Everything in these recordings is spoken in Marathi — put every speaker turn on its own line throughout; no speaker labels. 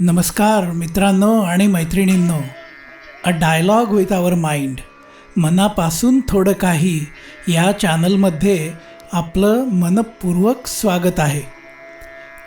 नमस्कार मित्रांनो आणि मैत्रिणींनो. A dialogue with our mind मनापासून थोडं काही या चॅनलमध्ये आपलं मनपूर्वक स्वागत आहे.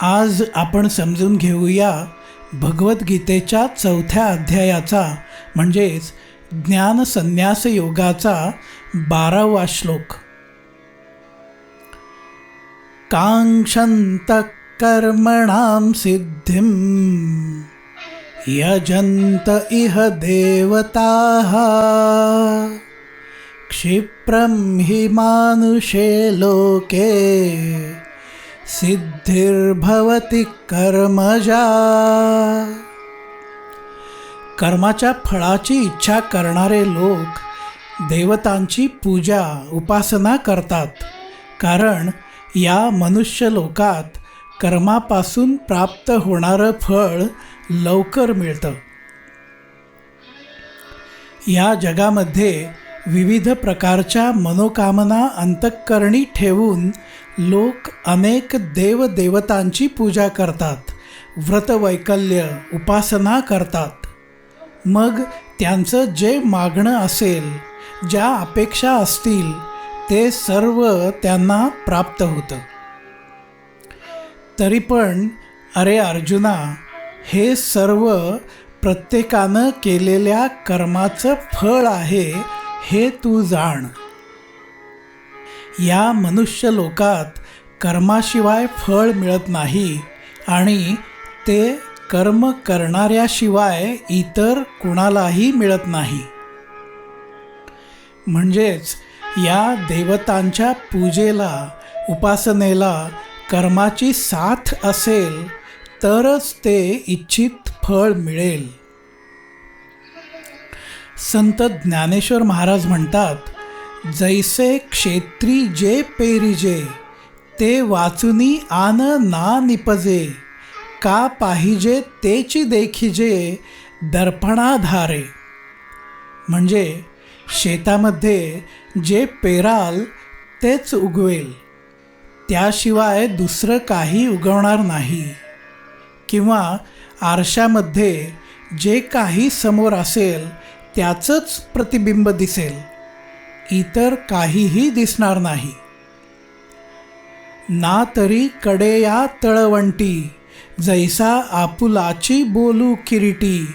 आज आपण समजून घेऊया भगवद्गीतेच्या चौथ्या अध्यायाचा म्हणजेच ज्ञान संन्यास योगाचा बारावा श्लोक. काङ्क्षन्त कर्मणां सिद्धिं। यजन्त इह देवताः। क्षिप्रं हि मानुषे लोके। सिद्धिर्भवति कर्मजा। कर्माच्या फळाची इच्छा करणारे लोक देवतांची पूजा उपासना करतात. कारण या मनुष्य लोकात कर्मापासून प्राप्त होणारं फळ लवकर मिळतं. या जगामध्ये विविध प्रकारच्या मनोकामना अंतःकरणी ठेवून लोक अनेक देवदेवतांची पूजा करतात व्रतवैकल्य उपासना करतात. मग त्यांचं जे मागणं असेल ज्या अपेक्षा असतील ते सर्व त्यांना प्राप्त होतं. तरी पण अरे अर्जुना हे सर्व प्रत्येकानं केलेल्या कर्माचं फळ आहे हे तू जाण. या मनुष्य लोकात कर्माशिवाय फळ मिळत नाही आणि ते कर्म करणाऱ्याशिवाय इतर कुणालाही मिळत नाही. म्हणजेच या देवतांच्या पूजेला उपासनेला कर्माची साथ असेल तरच ते इच्छित फळ मिळेल. संत ज्ञानेश्वर महाराज म्हणतात जैसे क्षेत्री जे पेरिजे ते वाचुनी आन ना निपजे का पाहिजे तेची देखिजे दर्पणाधारे. म्हणजे शेतामध्ये जे पेराल तेच उगवेल. त्याशिवाय दुसरं काही उगवणार नाही. किंवा आरशामध्ये जे काही समोर असेल त्याचंच प्रतिबिंब दिसेल. इतर काहीही दिसणार नाही. ना तरी कडेया तळवंटी जैसा आपुलाची बोलू किरीटी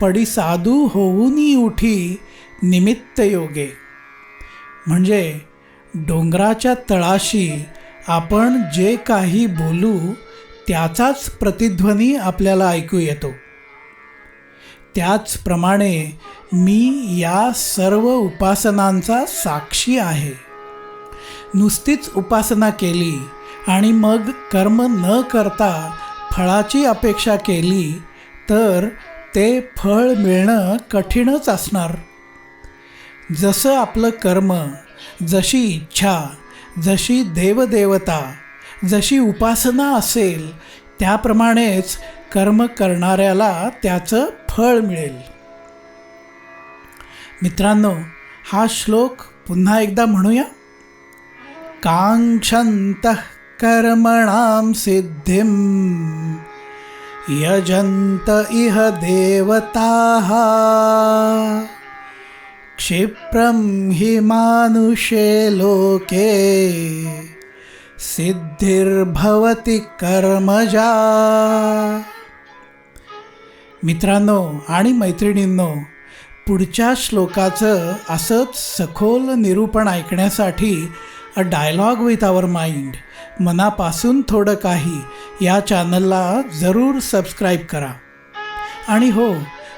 पडी साधू होऊनी उठी निमित्त योगे. म्हणजे डोंगराच्या तळाशी आपण जे काही बोलू त्याचाच प्रतिध्वनी आपल्याला ऐकू येतो. त्याचप्रमाणे मी या सर्व उपासनांचा साक्षी आहे. नुसतीच उपासना केली आणि मग कर्म न करता फळाची अपेक्षा केली तर ते फळ मिळणं कठीणच असणार. जसं आपलं कर्म जशी इच्छा जशी देवदेवता जशी उपासना असेल त्याप्रमाणेच कर्म करणाऱ्याला त्याचं फळ मिळेल. मित्रांनो हा श्लोक पुन्हा एकदा म्हणूया. कांक्षंत कर्मणां सिद्धिम यजंत इह देवताः। क्षिप्रं हि मानुषे लोके सिद्धिर्भवती कर्मजा। मित्रांनो आणि मैत्रिणींनो पुढच्या श्लोकाचं असंच सखोल निरूपण ऐकण्यासाठी a dialogue with our mind मनापासून थोडं काही या चॅनलला जरूर सबस्क्राईब करा. आणि हो